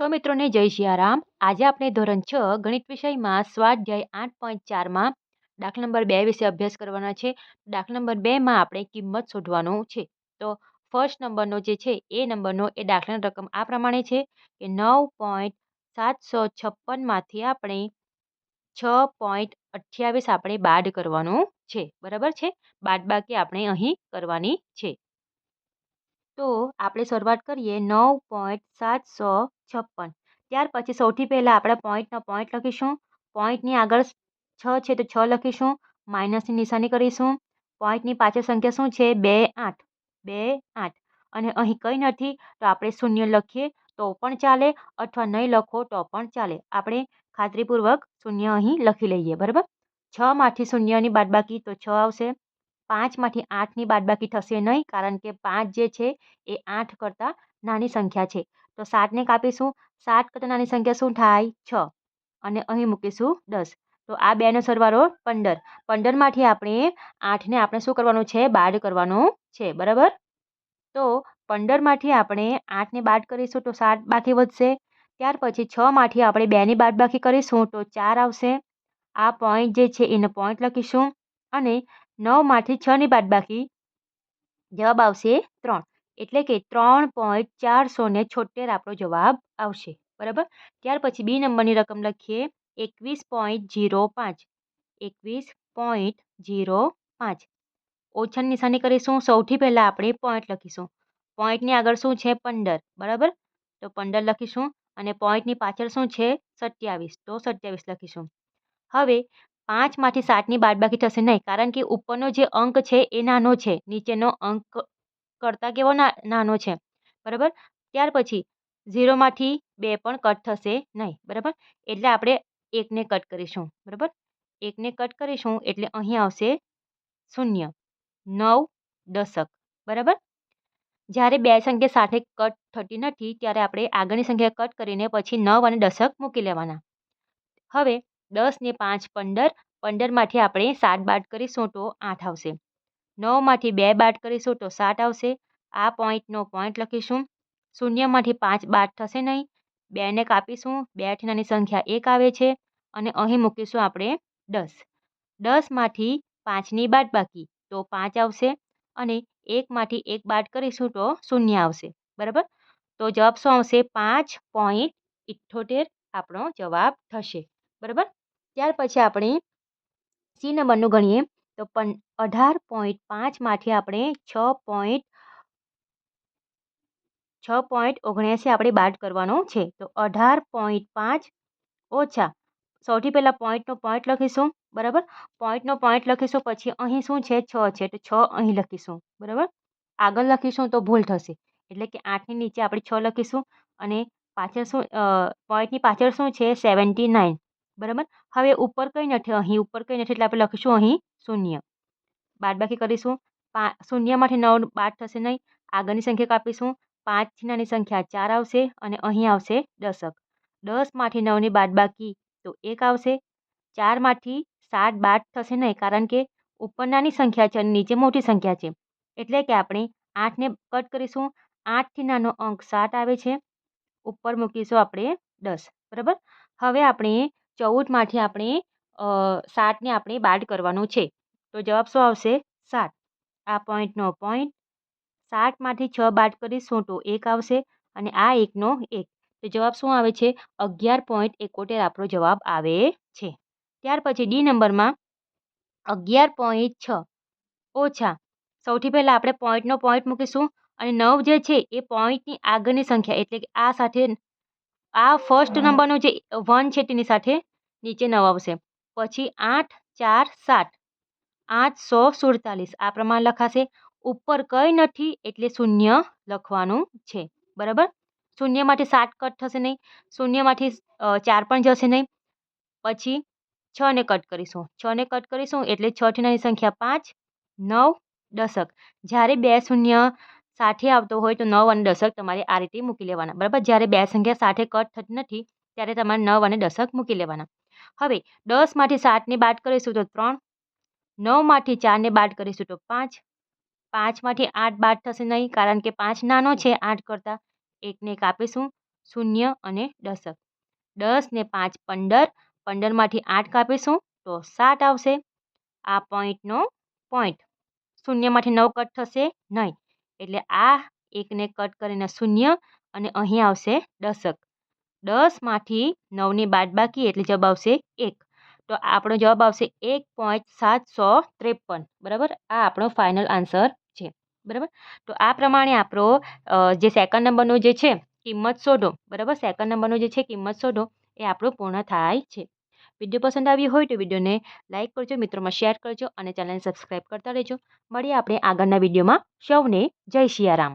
સો મિત્રોને જય સિયારામ આજે આપણે ધોરણ છ ગણિત વિષયમાં સ્વાધ્યાય આઠ પોઈન્ટ ચારમાં દાખલા નંબર બે વિશે અભ્યાસ કરવાના છે. દાખલા નંબર બેમાં આપણે કિંમત શોધવાનું છે. તો ફર્સ્ટ નંબરનો જે છે એ નંબરનો એ દાખલાની રકમ આ પ્રમાણે છે કે નવ પોઈન્ટ સાતસો છપ્પનમાંથી આપણે છ પોઈન્ટ અઠ્યાવીસ આપણે બાદ કરવાનું છે. બરાબર છે? બાદબાકી આપણે અહીં કરવાની છે. તો આપણે શરૂઆત કરીએ નવ પોઈન્ટ સાતસો છપ્પન. ત્યાર પછી સૌથી પહેલાં આપણે પોઈન્ટના પોઈન્ટ લખીશું. પોઈન્ટની આગળ છ છે તો છ લખીશું. માઇનસની નિશાની કરીશું. પોઈન્ટની પાછળ સંખ્યા શું છે? બે, આઠ. બે, આઠ. અને અહીં કંઈ નથી, તો આપણે શૂન્ય લખીએ તો પણ ચાલે અથવા નહીં લખો તો પણ ચાલે. આપણે ખાતરીપૂર્વક શૂન્ય અહીં લખી લઈએ, બરાબર? છમાંથી શૂન્યની બાદબાકી તો છ આવશે. પાંચમાંથી આઠની બાદબાકી થશે નહીં, કારણ કે પાંચ જે છે એ આઠ કરતાં નાની સંખ્યા છે. તો સાતને કાપીશું સાત કરતાં નાની સંખ્યા શું થાય? છ. અને અહીં મૂકીશું દસ. તો આ બેનો સરવાળો પંદર. પંદરમાંથી આપણે આઠને આપણે શું કરવાનું છે? બાદ કરવાનું છે. બરાબર? તો પંદરમાંથી આપણે આઠને બાદ કરીશું તો સાત બાકી વધશે. ત્યાર પછી છમાંથી આપણે બેની બાદબાકી કરીશું તો ચાર આવશે. આ પોઈન્ટ જે છે એને પોઈન્ટ લખીશું. અને નવમાંથી છની બાદબાકી જવાબ આવશે ત્રણ. એટલે કે ત્રણ પોઈન્ટ ચારસો ને છોતેર આપણો જવાબ આવશે. બરાબર? ત્યાર પછી બી નંબરની રકમ લખીએ. એકવીસ પોઈન્ટ જીરો પાંચ. એકવીસ પોઈન્ટ જીરો પાંચ. ઓછાની નિશાની કરીશું. સૌથી પહેલાં આપણે પોઈન્ટ લખીશું. પોઈન્ટની આગળ શું છે? પંદર. બરાબર? તો પંદર લખીશું અને પોઈન્ટની પાછળ શું છે? સત્યાવીસ. તો સત્યાવીસ લખીશું. હવે પાંચમાંથી સાતની બાદબાકી થશે નહીં. કારણ કે ઉપરનો જે અંક છે એ નાનો છે. નીચેનો અંક કરતાં કેવો નાનો છે. બરાબર? ત્યાર પછી ઝીરોમાંથી બે પણ કટ થશે નહીં. બરાબર? એટલે આપણે એકને કટ કરીશું. બરાબર? એકને કટ કરીશું એટલે અહીં આવશે શૂન્ય, નવ દશક. બરાબર? જ્યારે બે સંખ્યા સાથે કટ થતી નથી ત્યારે આપણે આગળની સંખ્યા કટ કરીને પછી નવ અને દશક મૂકી લેવાના. હવે દસ ને પાંચ પંદર, પંદરમાંથી આપણે સાત બાદ કરીશું તો આઠ આવશે. નવમાંથી બે બાદ કરીશું તો સાત આવશે. આ પોઈન્ટનો પોઈન્ટ લખીશું. શૂન્યમાંથી પાંચ બાદ થશે નહીં. બેને કાપીશું. બેથી નાની સંખ્યા એક આવે છે અને અહીં મૂકીશું આપણે દસ. દસમાંથી પાંચની બાદ બાકી તો પાંચ આવશે અને એકમાંથી એક બાદ કરીશું તો શૂન્ય આવશે. બરાબર? તો જવાબ શું આવશે? પાંચ પોઈન્ટ ઇઠ્ઠોતેર આપણો જવાબ થશે. બરાબર? ત્યાર પછી આપણે સી નંબરનું ગણીએ. તો પણ અઢાર પોઈન્ટ પાંચમાંથી આપણે છ પોઈન્ટ છ પોઈન્ટ ઓગણ્યાસી આપણે બાદ કરવાનો છે. તો અઢાર પોઈન્ટ પાંચ ઓછા, સૌથી પહેલાં પોઈન્ટનો પોઈન્ટ લખીશું, બરાબર? પોઈન્ટનો પોઈન્ટ લખીશું, પછી અહીં શું છે? છ છે, તો છ અહીં લખીશું, બરાબર? આગળ લખીશું તો ભૂલ થશે, એટલે કે આઠની નીચે આપણે છ લખીશું, અને પાછળ શું પોઈન્ટની પાછળ શું છે? સેવન્ટી નાઇન, બરાબર? હવે ઉપર કંઈ નથી, અહીં ઉપર કંઈ નથી એટલે આપણે લખીશું અહીં શૂન્ય. બાદબાકી કરીશું. પા, શૂન્યમાંથી નવ બાદ થશે નહીં. આગળની સંખ્યા કાપીશું. પાંચથી નાની સંખ્યા ચાર આવશે અને અહીં આવશે દશક દસમાંથી નવની બાદબાકી તો એક આવશે. ચારમાંથી સાત બાદ થશે નહીં કારણ કે ઉપર નાની સંખ્યા છે અને નીચે મોટી સંખ્યા છે. એટલે કે આપણે આઠને કટ કરીશું. આઠથી નાનો અંક સાત આવે છે. ઉપર મૂકીશું આપણે દસ. બરાબર? હવે આપણે ચૌદમાંથી આપણે સાતને આપણે બાદ કરવાનું છે. તો જવાબ શું આવશે? સાત. આ પોઈન્ટનો પોઈન્ટ સાતમાંથી છ બાદ કરીશું તો એક આવશે અને આ એકનો એક. તો જવાબ શું આવે છે? અગિયાર પોઈન્ટ એકોતેર આપણો જવાબ આવે છે. ત્યાર પછી ડી નંબરમાં અગિયાર પોઈન્ટ છ. ઓછા. સૌથી પહેલાં આપણે પોઈન્ટનો પોઈન્ટ મૂકીશું અને નવ જે છે એ પોઈન્ટની આગળની સંખ્યા એટલે કે આ સાથે આ ફર્સ્ટ નંબરનો જે વન છે તેની સાથે નીચે નવ આવશે પછી આઠ, ચાર, સાત. આઠસો સુડતાલીસ. આ પ્રમાણે લખાશે. ઉપર કંઈ નથી એટલે શૂન્ય લખવાનું છે. બરાબર? શૂન્યમાંથી સાત કટ થશે નહીં. શૂન્યમાંથી ચાર પણ જશે નહીં. પછી છને કટ કરીશું. છને કટ કરીશું એટલે છથી નાની સંખ્યા પાંચ, નવ દશક. જ્યારે બે શૂન્ય સાથે આવતો હોય તો નવ અને દશક તમારે આ રીતે મૂકી લેવાના. બરાબર? જ્યારે બે સંખ્યા સાથે કટ થતી નથી, ત્યારે તમારે નવ અને દશક મૂકી લેવાના. હવે દસમાંથી સાતને બાદ કરીશું તો ત્રણ નવમાંથી ચારને બાદ કરીશું તો પાંચ પાંચમાંથી આઠ બાદ થશે નહીં કારણ કે પાંચ નાનો છે આઠ કરતાં એકને કાપીશું શૂન્ય અને દશક દસ ને પાંચ પંદર પંદરમાંથી આઠ કાપીશું તો સાત આવશે. આ પોઈન્ટનો પોઈન્ટ શૂન્યમાંથી નવ કટ થશે નહીં. એટલે આ એકને કટ કરીને શૂન્ય અને અહીં આવશે દશક દસમાંથી નવની બાદબાકી એટલે જવાબ આવશે એક. તો આપણો જવાબ આવશે એક પોઈન્ટ સાતસો ત્રેપન. બરાબર? આ આપણો ફાઇનલ આન્સર છે. બરાબર? તો આ પ્રમાણે આપણો જે સેકન્ડ નંબરનો જે છે, કિંમત શોધો. બરાબર? સેકન્ડ નંબરનો જે છે, કિંમત શોધો. એ આપણું પૂર્ણ થાય છે. વીડિયો પસંદ આવ્યો હોય તો વિડીયોને લાઇક કરજો, મિત્રોમાં શેર કરજો અને ચેનલને સબસ્ક્રાઈબ કરતા રહેજો. મળીએ આપણે આગળના વિડીયોમાં. સૌને જય સિયારામ